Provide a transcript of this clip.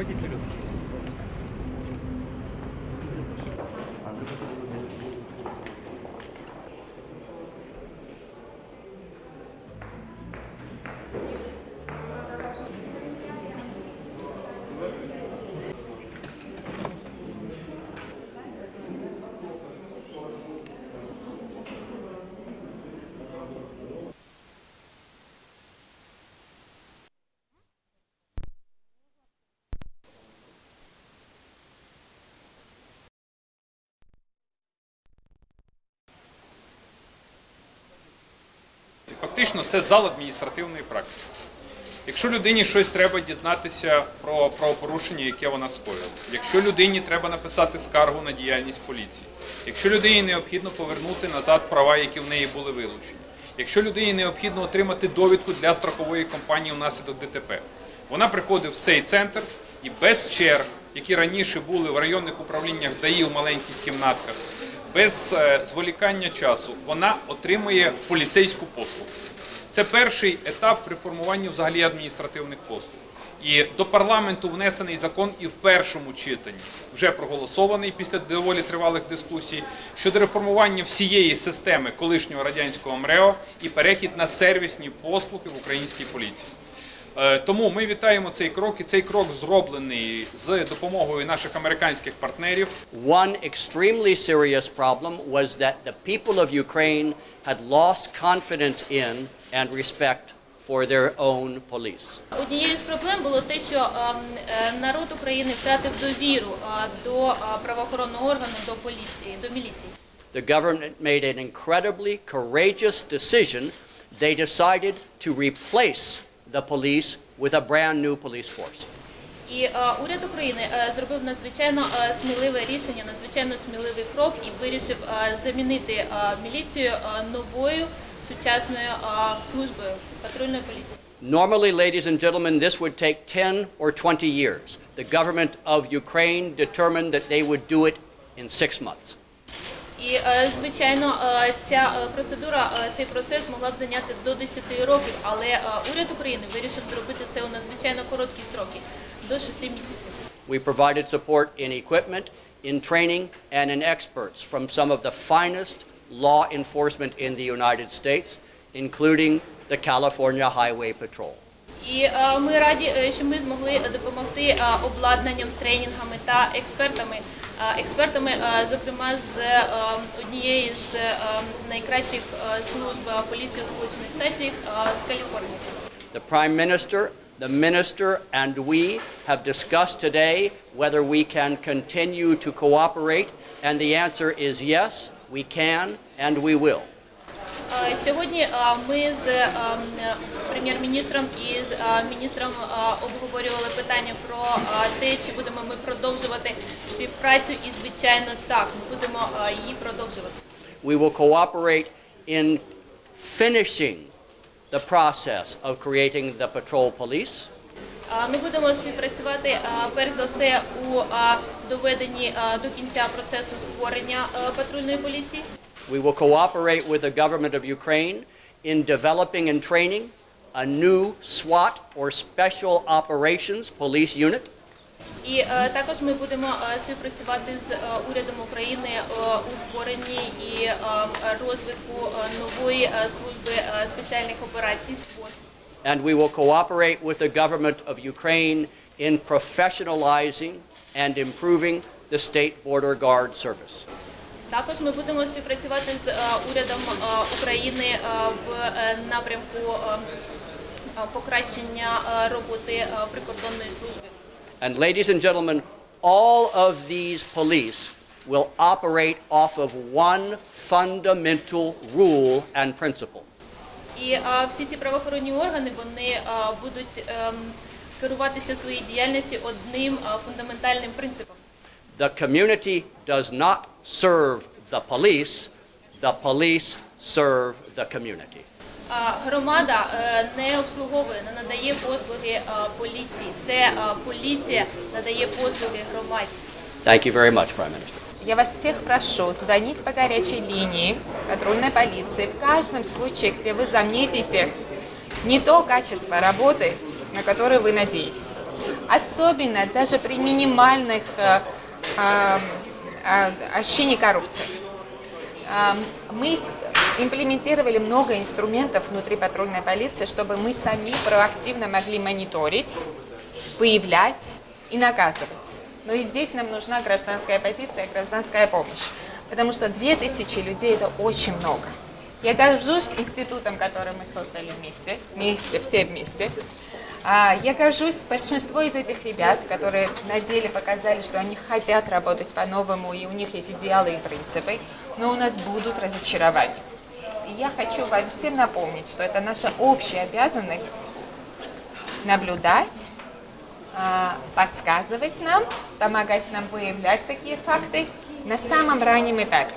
Пойдите вперед, пожалуйста. Фактично, це зал адміністративної практики. Якщо людині щось треба дізнатися про правопорушення, яке вона скоїла, якщо людині треба написати скаргу на діяльність поліції, якщо людині необхідно повернути назад права, які в неї були вилучені, якщо людині необхідно отримати довідку для страхової компанії внаслідок ДТП, вона приходить в цей центр і без черг, які раніше були в районних управліннях ДАІ в маленьких кімнатках, без е, зволікання часу, вона отримує поліцейську послугу. Це перший етап при формуванні взагалі адміністративних послуг. І до парламенту внесений закон і в першому читанні вже проголосований після доволі тривалих дискусій щодо реформування всієї системи колишнього радянського МРЕО і перехід на сервісні послуги в українській поліції. Е, Тому ми вітаємо цей крок, і цей крок зроблений з допомогою наших американських партнерів. One extremely serious problem was that the people of Ukraine had lost confidence in and respect for their own police. Однією з проблем було те, що ем, е, народ України втратив довіру е, до правоохоронного органу, до поліції, до міліції. The government made an incredibly courageous decision. They decided to replace the police with a brand new police force. І е, уряд України е, зробив надзвичайно е, сміливе рішення, надзвичайно сміливий крок і вирішив е, замінити е, міліцію е, новою сучасною е, службою патрульної поліції. Normally, ladies and gentlemen, this would take 10 or 20 years. The government of Ukraine determined that they would do it in six months. І е, звичайно, е, ця е, процедура, цей процес могла б зайняти до 10 років, але уряд України вирішив зробити це у надзвичайно короткі сроки до 6 місяців. We provided support in equipment, in training, and in experts from some of the finest law enforcement in the United States, including the California Highway Patrol. І ми раді, що ми змогли допомогти обладнанням, тренінгами та експертами, експертами, е, зокрема з е, однієї з е, найкращих е, служб е, поліції Сполучених Штатів е, з Каліфорнії. The Prime Minister, the Minister, and we have discussed today whether we can continue to cooperate, and the answer is yes, we can and we will. Е, Сьогодні е, ми з е, прем'єр-міністром і з міністром обговорювали питання про те, чи будемо ми продовжувати співпрацю, і звичайно так, ми будемо її продовжувати. We will cooperate in finishing the process of creating the patrol police. Ми будемо співпрацювати перш за все у доведенні до кінця процесу створення патрульної поліції. We will cooperate with the government of Ukraine in developing and training a new SWAT or Special Operations Police Unit. І е, також ми будемо е, співпрацювати з е, урядом України е, у створенні і е, розвитку е, нової е, служби е, спеціальних операцій СВОТ. And we will cooperate with the government of Ukraine in professionalizing and improving the State Border Guard Service. Також ми будемо співпрацювати з е, урядом е, України е, в е, напрямку е, е, покращення е, роботи е, прикордонної служби. And ladies and gentlemen, all of these police will operate off of one fundamental rule and principle. І е, всі ці правоохоронні органи вони е, будуть ем, керуватися в своїй діяльності одним е, фундаментальним принципом. The community does not serve the police, the police serve the community. Е, Громада е, не обслуговує, не надає послуги е, поліції. Це е, поліція надає послуги громаді. Thank you very much, Prime Minister. Я вас всех прошу звонить по горячей линии патрульной полиции в каждом случае, где вы заметите не то качество работы, на которое вы надеетесь. Особенно даже при минимальных э, э, ощущении коррупции. А, Мы имплементировали много инструментов внутри патрульной полиции, чтобы мы сами проактивно могли мониторить, выявлять и наказывать. Но и здесь нам нужна гражданская позиция, гражданская помощь. Потому что 2000 людей – это очень много. Я горжусь институтом, который мы создали вместе, вместе, все вместе. А, я горжусь, большинство из этих ребят, которые на деле показали, что они хотят работать по-новому, и у них есть идеалы и принципы, но у нас будут разочарования. И я хочу вам всем напомнить, что это наша общая обязанность наблюдать, а, подсказывать нам, помогать нам выявлять такие факты на самом раннем этапе.